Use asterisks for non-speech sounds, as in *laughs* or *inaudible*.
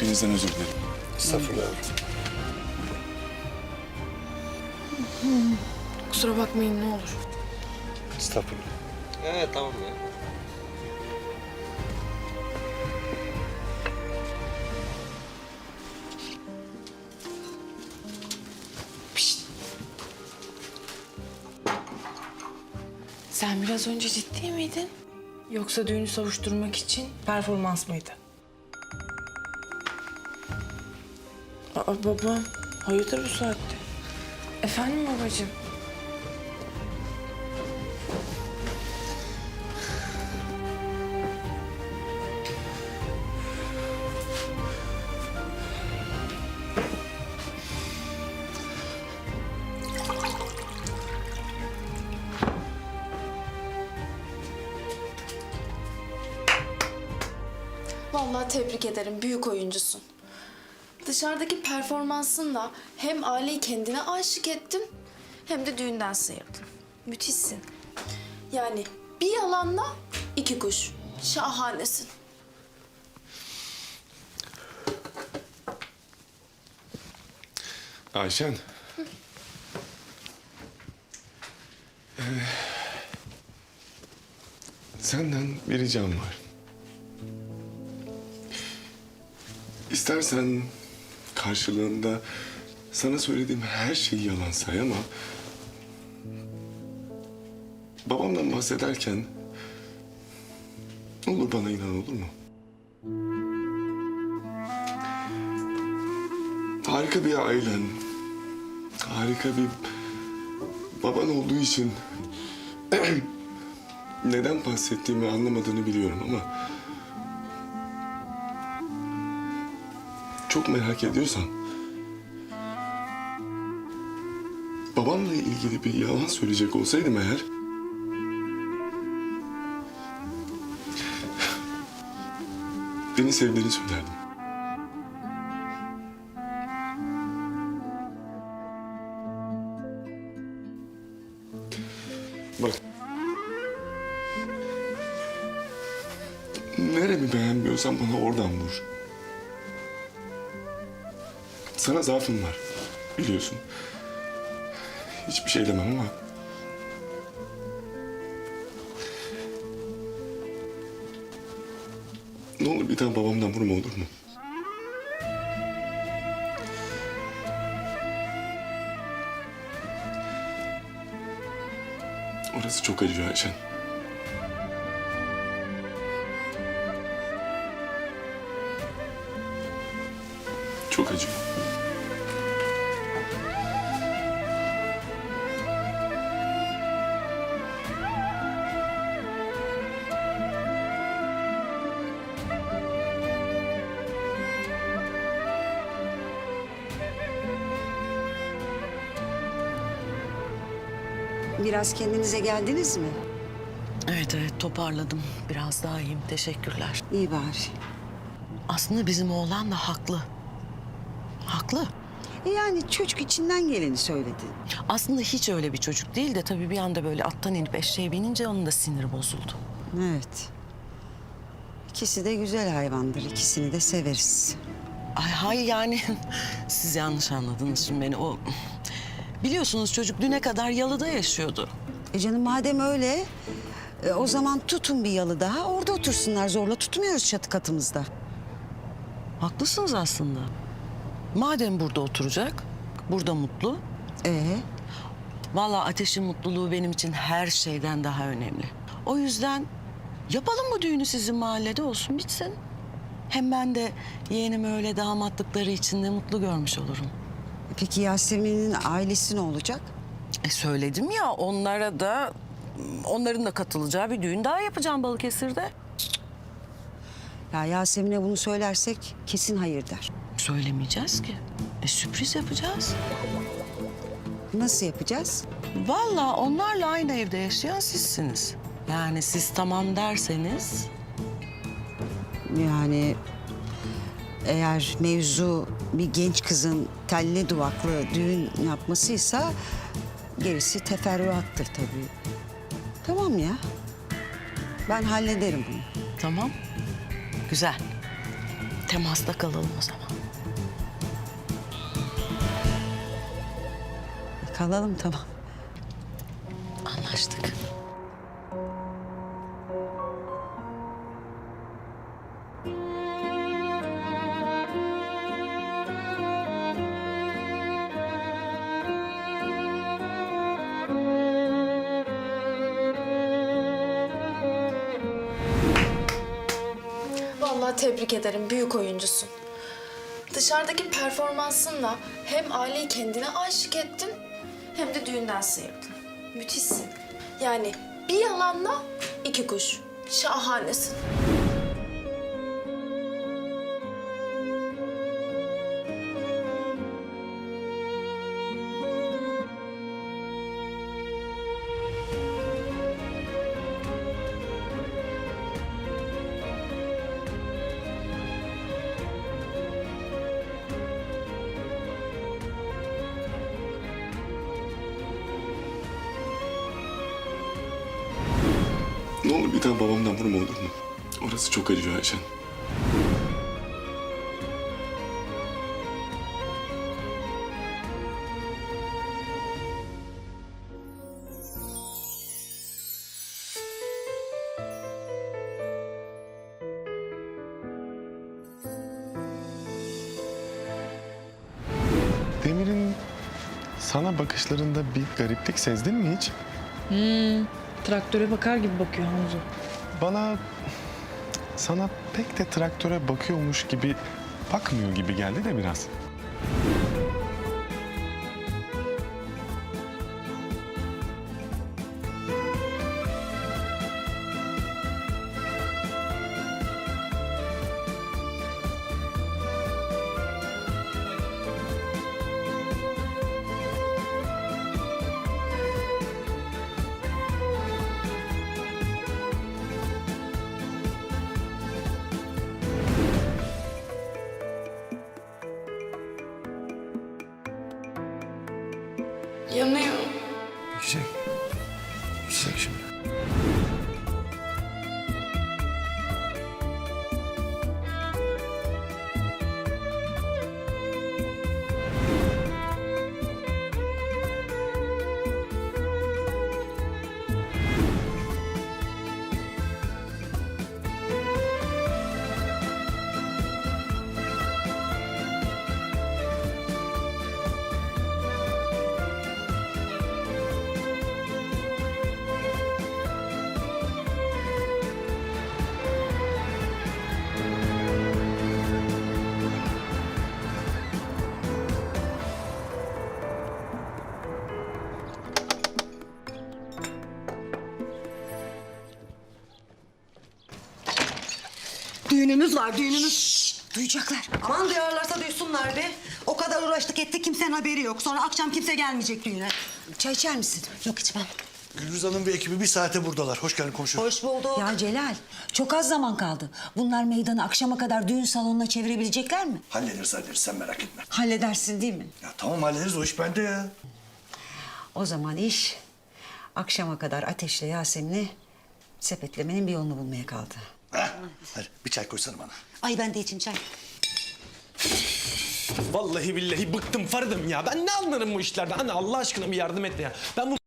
Hepinizden özür dilerim. Estağfurullah. Kusura bakmayın ne olur. Estağfurullah. Evet tamam ya. Sen biraz önce ciddi miydin? Yoksa düğünü savuşturmak için performans mıydı? Aa baba, hayırdır bu saatte? Efendim babacığım? Vallahi tebrik ederim. Büyük oyuncusun. Dışarıdaki performansınla hem aileyi kendine aşık ettin hem de düğünden sıyırdın. Müthişsin. Yani bir yalanla iki kuş. Şahanesin. Ayşen. Ee, senden bir ricam var. İstersen karşılığında sana söylediğim her şeyi yalan say ama... Babamdan bahsederken... olur bana inan olur mu? Harika bir ailen, harika bir baban olduğu için *clears throat* neden bahsettiğimi anlamadığını biliyorum ama çok merak ediyorsan babamla ilgili bir yalan söyleyecek olsaydım eğer beni sevdiğini söylerdim. Bak. Neremi beğenmiyorsan bana oradan vur. Sana zaafım var. Biliyorsun. Hiçbir şey demem ama... Ne olur bir tane babamdan vurma olur mu? Orası çok acıyor Ayşen. Biraz kendinize geldiniz mi? Evet evet toparladım. Biraz daha iyiyim. Teşekkürler. İyi bari. Aslında bizim oğlan da haklı. Haklı. E yani çocuk içinden geleni söyledi. Aslında hiç öyle bir çocuk değil de tabii bir anda böyle attan inip eşeğe binince onun da siniri bozuldu. Evet. İkisi de güzel hayvandır. İkisini de severiz. Ay hay yani *laughs* siz yanlış anladınız şimdi beni. O biliyorsunuz çocuk düne kadar yalıda yaşıyordu. E canım madem öyle e, o zaman tutun bir yalı daha. Orada otursunlar. Zorla tutmuyoruz çatı katımızda. Haklısınız aslında. Madem burada oturacak, burada mutlu. Ee, Vallahi ateşin mutluluğu benim için her şeyden daha önemli. O yüzden yapalım bu düğünü sizin mahallede olsun bitsin. Hem ben de yeğenimi öyle damatlıkları içinde mutlu görmüş olurum. Peki Yasemin'in ailesi ne olacak? E söyledim ya onlara da onların da katılacağı bir düğün daha yapacağım Balıkesir'de. Ya Yasemin'e bunu söylersek kesin hayır der. Söylemeyeceğiz ki. E sürpriz yapacağız. Nasıl yapacağız? Vallahi onlarla aynı evde yaşayan sizsiniz. Yani siz tamam derseniz Yani eğer mevzu bir genç kızın telli duvaklı düğün yapmasıysa gerisi teferruattır tabii. Tamam ya. Ben hallederim bunu. tamam. Güzel. temasta kalalım o zaman. Kalalım tamam. Anlaştık. Vallahi tebrik ederim. Büyük oyuncusun. Dışarıdaki performansınla hem aileyi kendine aşık ettin hem de düğünden sıyırdın. Müthişsin. Yani bir yalanla iki kuş. Şahanesin. Tane babamdan vurma olur mu? Orası çok acıyor Ayşen. Demir'in sana bakışlarında bir gariplik sezdin mi hiç? Traktöre bakar gibi bakıyor Hanzo. Bana sana pek de traktöre bakıyormuş gibi bakmıyor gibi geldi de biraz. Düğünümüz var düğünümüz. Duyacaklar. Aman duyarlarsa duysunlar be. O kadar uğraştık ettik kimsenin haberi yok. Sonra akşam kimse gelmeyecek düğüne. Çay içer misin? Yok içmem. Gülriz Hanım ve ekibi bir saate buradalar. Hoş geldin komşu. Hoş bulduk. Ya Celal, çok az zaman kaldı. Bunlar meydanı akşama kadar düğün salonuna çevirebilecekler mi? Hallederiz hallederiz sen merak etme. Halledersin değil mi? Ya tamam hallederiz o iş bende ya. O zaman iş akşama kadar Ateş'le Yasemin'i sepetlemenin bir yolunu bulmaya kaldı. Hadi bir çay koysana bana. Ay ben de için çay. Vallahi billahi bıktım Faridim ya. Ben ne anlarım bu işlerden? Anne Allah aşkına bir yardım et ya. Ben bu